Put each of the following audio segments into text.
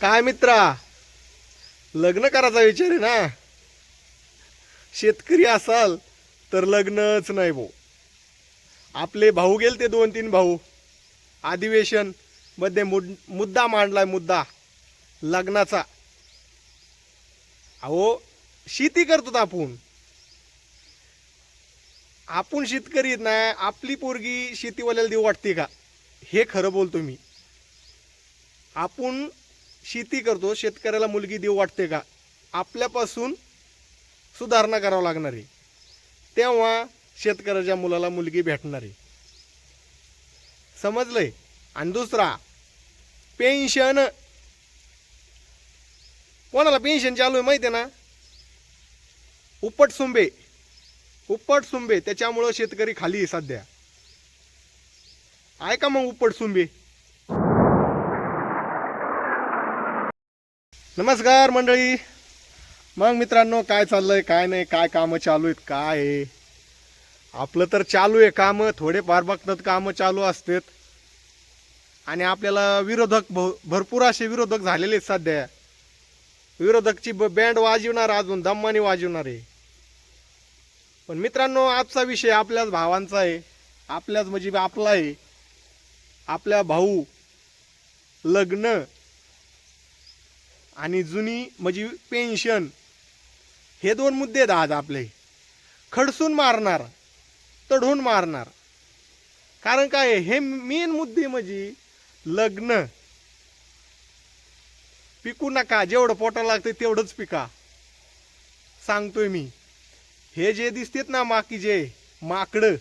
काय मित्रा? लग्न करायचा विचार आहे ना? शेतकरी असाल तर लग्नच नाही भाऊ. आपले भाऊ गेले ते दोन तीन भाऊ. अधिवेशनमध्ये मुद मुद्दा मांडलाय मुद्दा. लग्नाचा. अहो शेती करतो आपण. आपण शेतकरी नाही आपली पोरगी शेतीवाल्याला देऊ वाटते का? हे खरं बोलतो मी. आपण शेती करतो शेतकऱ्याला मुलगी देऊ वाटते का? आपल्यापासून सुधारणा करावं लागणार आहे. तेव्हा शेतकऱ्याच्या मुलाला मुलगी भेटणार आहे. समजलंय? आणि दुसरा पेन्शन कोणाला पेन्शन चालू आहे माहिती आहे ना? उपट सुंबे उपट सुंबे त्याच्यामुळं शेतकरी खाली आहे सध्या. आहे का मग उपट सुंबे नमस्कार मंडळी. मग मित्रांनो काय चाललंय काय नाही काय कामं चालू आहेत काय आहे? आपलं तर चालू आहे कामं थोडेफार बघतात कामं चालू असतात. आणि आपल्याला विरोधक भ- भरपूर असे विरोधक झालेले आहेत सध्या. विरोधकची ब- बँड वाजवणार अजून दम्मानी वाजवणार आहे. पण मित्रांनो आजचा विषय आपल्याच भावांचा आहे. आपल्याच म्हणजे आपला आहे. आपल्या भाऊ लग्न आणि जुनी म्हणजे पेन्शन हे दोन मुद्दे आहेत आज आपले. खडसून मारणार तढून मारणार. कारण काय हे मेन मुद्दे म्हणजे लग्न. पिकू नका जेवढं पोटाला लागतं तेवढंच पिका. सांगतोय मी. हे जे दिसतेत ना माकीचे माकडं.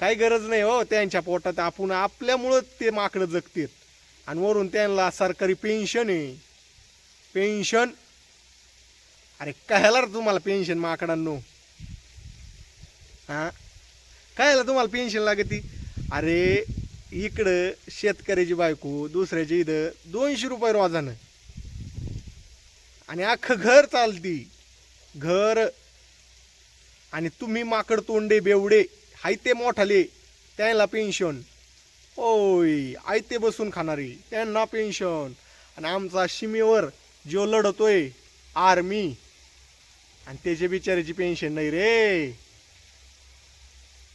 काही गरज नाही हो त्यांच्या पोटात आपण आपल्यामुळं ते माकडं जगतात. आणि वरून त्यांना सरकारी पेन्शन आहे. पेन्शन? अरे कशाला रे तुम्हाला पेन्शन माकडांनो? हा? कायला तुम्हाला पेन्शन लागती? अरे इकडं शेतकऱ्याची बायको दुसऱ्याच्या इथं दोनशे रुपये रोजानं. आणि अख्खं घर चालती. घर आणि तुम्ही माकड तोंडे बेवडे हायते मोठाले त्यांना पेन्शन. ओय आयते बसून खाणारी त्यांना पेन्शन. आणि आमचा शिमेवर जो लढतोय आर्मी. आणि त्याच्या बिचाराची पेन्शन नाही रे.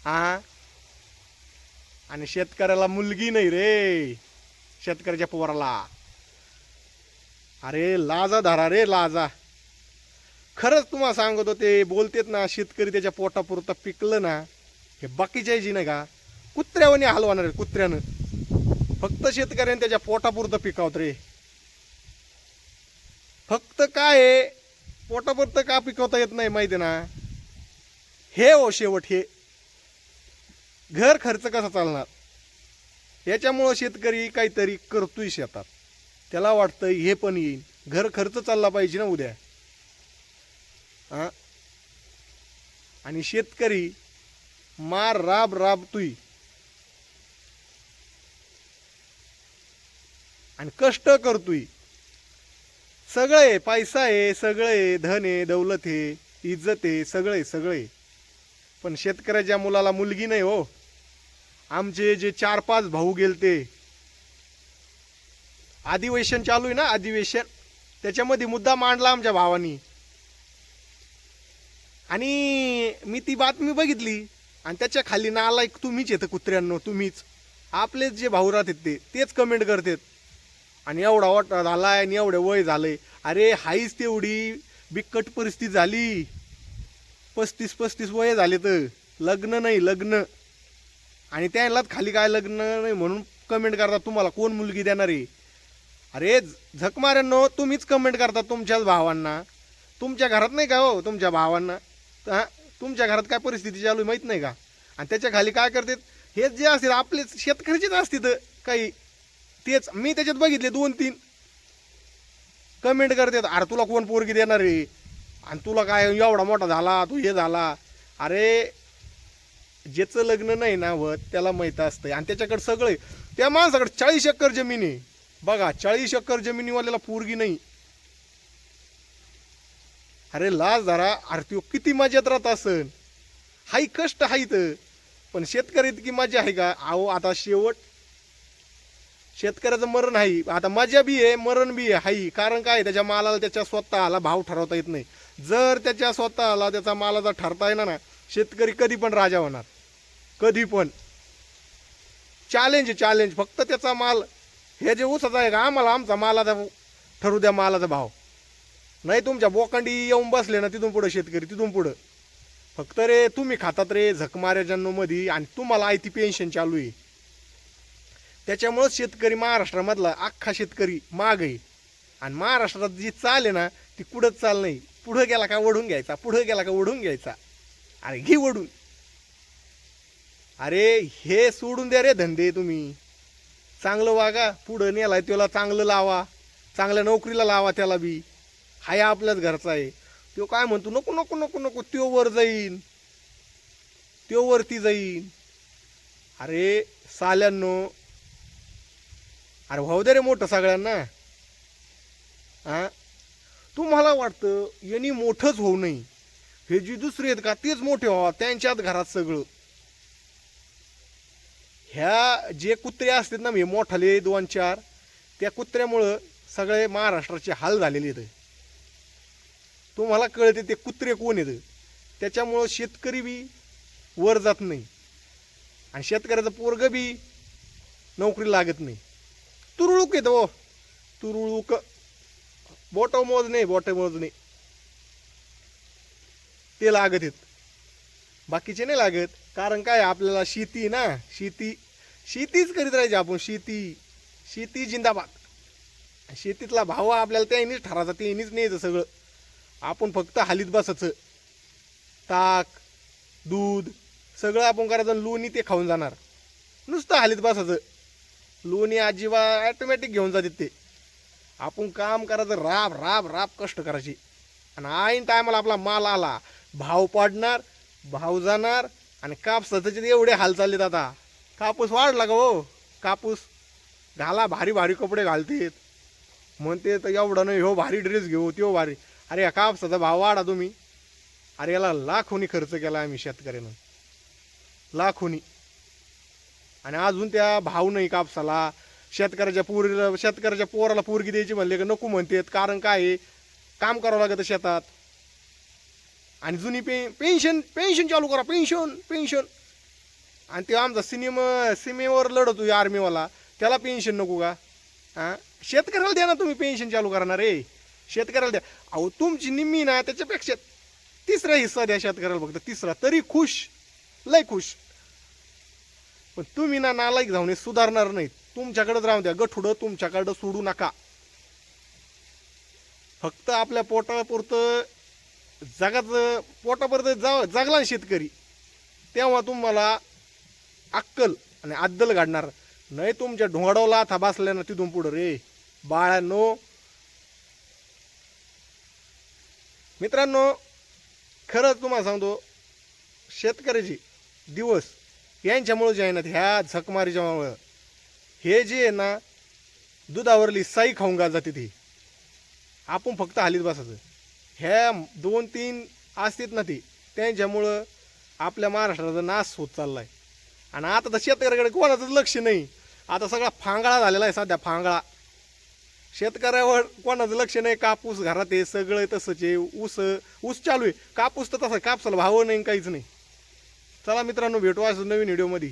हा आणि शेतकऱ्याला मुलगी नाही रे. शेतकऱ्याच्या पोराला. अरे लाजा धरा रे लाजा. खरंच तुम्हाला सांगतो ते बोलतेत ना शेतकरी त्याच्या पोटापुरतं पिकलं ना हे बाकीच्या जी नाही का? कुत्र्यावानी हलवणार रे कुत्र्यानं. फक्त शेतकऱ्याने त्याच्या पोटापुरतं पिकावत रे. फक्त काय आहे? पोटापुरतं का पिकवता येत नाही माहिती ना? हे हो शेवट हे. घर खर्च कसा चालणार? याच्यामुळं शेतकरी काहीतरी करतोय शेतात. त्याला वाटतं हे पण येईल घर खर्च चालला पाहिजे ना उद्या. हा? आणि शेतकरी मार राब राबतोय. आणि कष्ट करतोय. सगळं आहे पैसा आहे सगळं आहे धन आहे दौलत आहे इज्जत आहे सगळं आहे सगळं. आहे पण शेतकऱ्याच्या मुलाला मुलगी नाही हो. आमचे जे चार पाच भाऊ गेलते. अधिवेशन चालू आहे ना अधिवेशन. त्याच्यामध्ये मुद्दा मांडला आमच्या भावानी. आणि मी ती बातमी बघितली. आणि त्याच्याखाली नालायक तुम्हीच येतं कुत्र्यांनो तुम्हीच. आपलेच जे भाऊ राहतात ते तेच कमेंट करतात. आणि एवढा वाटा झालाय आणि एवढं वय झालंय. अरे हाईच तेवढी बिकट परिस्थिती झाली. पस्तीस पस्तीस वय झाले तर. लग्न नाही लग्न. आणि त्यांनाच खाली काय लग्न नाही म्हणून कमेंट करतात तुम्हाला कोण मुलगी देणार आहे? अरे झकमाऱ्यांनो तुम्हीच कमेंट करता तुमच्याच भावांना. तुमच्या घरात नाही का हो तुमच्या भावांना? हां तुमच्या घरात काय परिस्थिती चालू आहे माहीत नाही का? आणि त्याच्याखाली काय करतात? हेच जे असतील आपले शेतकऱ्याचेच असतील काही. तेच मी त्याच्यात बघितले दोन तीन. कमेंट करतात अरे तुला कोण पोरगी देणार आहे आणि तुला काय एवढा मोठा झाला तू हे झाला. अरे ज्याचं लग्न नाही ना होत त्याला माहीत असतंय. आणि त्याच्याकडे सगळे त्या माणसाकडे चाळीस एकर जमीन आहे. बघा चाळीस एकर जमिनीवाल्याला पोरगी नाही. अरे लाज धरा. अरे त्यो किती मजेत राहत असन. हाई कष्ट हाय तर पण शेतकरी इतकी मजा आहे का? अहो आता शेवट शेतकऱ्याचं मरण आहे आता मजा बी आहे मरण बी आहे. हाई. कारण काय त्याच्या मालाला त्याच्या स्वतःला भाव ठरवता येत नाही. जर त्याच्या स्वतःला त्याचा मालाचा ठरता येणार ना शेतकरी कधी पण राजा होणार. कधी पण. चॅलेंज चॅलेंज फक्त त्याचा माल हे जे ऊसाचा आहे का? आम्हाला आमचा मालाचा ठरू द्या मालाचा भाव. नाही तुमच्या बोकांडी येऊन बसले ना तिथून पुढं शेतकरी तिथून पुढं. फक्त रे तुम्ही खातात रे झकमाऱ्या जन्ममध्ये आणि तुम्हाला आहे ती पेन्शन चालू आहे. त्याच्यामुळं शेतकरी महाराष्ट्रामधला अख्खा शेतकरी माग आहे आणि महाराष्ट्रात जी चाल आहे ना ती कुठंच चाल नाही. पुढं गेला का ओढून घ्यायचा पुढं गेला का ओढून घ्यायचा. अरे घे ओढून. अरे हे सोडून द्या रे धंदे तुम्ही. चांगलं वागा पुढं नेलाय त्याला चांगलं लावा. चांगल्या नोकरीला लावा त्याला बी. हाय आपल्याच घरचा आहे. तो काय म्हणतो नको नको नको नको त्यो वर जाईन. त्यो वरती जाईन. अरे साल्यांनो अरे भाऊ दे रे मोठं सगळ्यांना. हा तुम्हाला वाटतं यांनी मोठंच होऊ नये. हे जी दुसरे आहेत का तेच मोठे व्हावा त्यांच्यात घरात सगळं. ह्या जे कुत्रे असतात ना हे मोठाले दोन चार त्या कुत्र्यामुळं सगळे महाराष्ट्राचे हाल झालेले आहेत. तुम्हाला कळते ते कुत्रे कोण येतं त्याच्यामुळं शेतकरी बी वर जात नाही. आणि शेतकऱ्याचं पोरग बी नोकरी लागत नाही. तुरळूक येतं हो. तुरळूक. बोट मोज नाही बोट मोज नाही ते लागत आहेत. बाकीचे नाही लागत. कारण काय आपल्याला शेती ना. शेती शेतीच करीत राहायची आपण. शेती शेती जिंदाबाद. शेतीतला भाव आपल्याला त्यानीच ठरायचा त्यांनीच न्यायचं सगळं. आपण फक्त हालीत बसायचं. ताक दूध सगळं आपण करायचं लोणी ते खाऊन जाणार. नुसतं हालीत बसायचं. लोणी आजीबा ॲटोमॅटिक घेऊन जाते ते. आपण काम करायचं राब राब राब कष्ट करायची. आणि ऐन टायमाला आपला माल आला भाव पडणार भाव जाणार आणि कापसाचे एवढे हाल चाललेत आता. कापूस वाढला का हो. कापूस घाला भारी भारी कपडे घालतेत. म्हणते तर एवढं नाही हो भारी ड्रेस घेऊ त्यो भारी. अरे या कापसाचा भाव वाढा तुम्ही. अरे याला लाखोनी खर्च केला आम्ही शेतकऱ्यानं. लाखोनी. आणि अजून त्या भाव नाही कापसाला. शेतकऱ्याच्या पोरीला शेतकऱ्याच्या पोराला पोरगी द्यायची म्हणले का नको म्हणतात. कारण काय आहे, काम करावं लागतं शेतात. आणि जुनी पे पेन्शन पेन्शन चालू करा. पेन्शन पेन्शन आणि ते आमचा सिनेमा सीमेवर लढतो आर्मीवाला त्याला पेन्शन नको का? हां? शेतकऱ्याला द्या ना तुम्ही पेन्शन चालू करणार रे शेतकऱ्याला द्या. अहो तुमची निम्मी ना त्याच्यापेक्षा तिसरा हिस्सा द्या शेतकऱ्याला फक्त. तिसरा. तरी खुश. लय खुश. पण तुम्ही ना नालायक जाऊन सुधारणार नाही तुमच्याकडेच राहून द्या. गठुडं तुमच्याकडं सोडू नका. फक्त आपल्या पोटापुरतं जगाचं पोटापर्यंत जा जगला ना शेतकरी. तेव्हा तुम्हाला अक्कल आणि अद्दल घडणार. नाही तुमच्या ढोंगाडावला था बसल्या ना तिथून पुढं रे. बाळांनो. मित्रांनो खरंच तुम्हाला सांगतो शेतकऱ्याचे दिवस यांच्यामुळं जे आहे ना ह्या झकमारीच्यामुळं हे जे आहे ना दुधावरली साई खाऊन गा जाते ती. आपण फक्त हालीत बसायचं. ह्या दोन तीन असतात ना ती त्यांच्यामुळं आपल्या महाराष्ट्राचा नाश होत चालला आहे आणि आता तर शेतकऱ्याकडे कोणाचंच लक्ष नाही. आता सगळा फांगळा झालेला आहे सध्या फांगळा. शेतकऱ्यावर कोणाचं लक्ष नाही कापूस घरात आहे सगळं तसंच आहे ऊस ऊस चालू आहे. कापूस तर तसं कापसाला भाव नाही काहीच नाही. चला मित्रांनो भेटू आज नवीन व्हिडिओमध्ये.